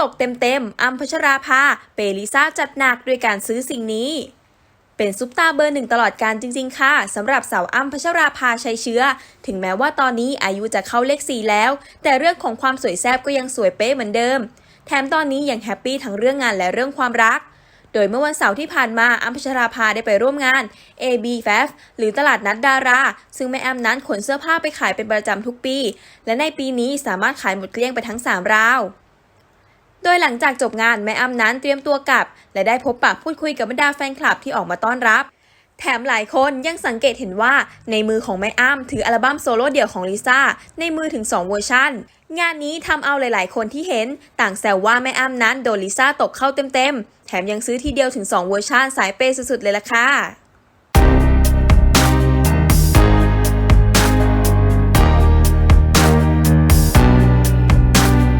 ตกเต็มๆ อัมพัชราภา เปลิซ่าจัดหนักด้วยการซื้อสิ่งนี้ เป็นซุปตาเบอร์หนึ่งตลอดการจริง ๆ ค่ะสำหรับสาวอ้ำพัชราภาชัยเชื้อ ถึงแม้ว่าตอนนี้อายุจะเข้าเลขสี่แล้ว แต่เรื่องของความสวยแซ่บก็ยังสวยเป๊ะเหมือนเดิม แถมตอนนี้ยังแฮปปี้ทั้งเรื่องงานและเรื่องความรักโดยเมื่อวันเสาร์ที่ผ่านมาอ้ำพัชราภาได้ไปร่วมงาน AB f a f หรือตลาดนัดดารา ซึ่งแม่แอ้ำนั้นขนเสื้อผ้าไปขายเป็นประจำทุกปี และในปีนี้สามารถขายหมดเกลี้ยงไปทั้งสามราว โดยหลังจากจบงานแม่อ้ำนั้นเตรียมตัวกลับ และได้พบปะพูดคุยกับบรรดาแฟนคลับที่ออกมาต้อนรับ แถมหลายคนยังสังเกตเห็นว่าในมือของแม่อ้ำถืออัลบั้มโซโล่เดี่ยวของลิซ่าในมือถึง 2 เวอร์ชันงานนี้ทำเอาหลาย ๆ คนที่เห็น ต่างแซวว่าแม่อ้ำนั้นโดนลิซ่าตกเข้าเต็ม ๆ แถมยังซื้อทีเดียวถึง 2 เวอร์ชันสายเปย์สุด ๆ เลยล่ะค่ะ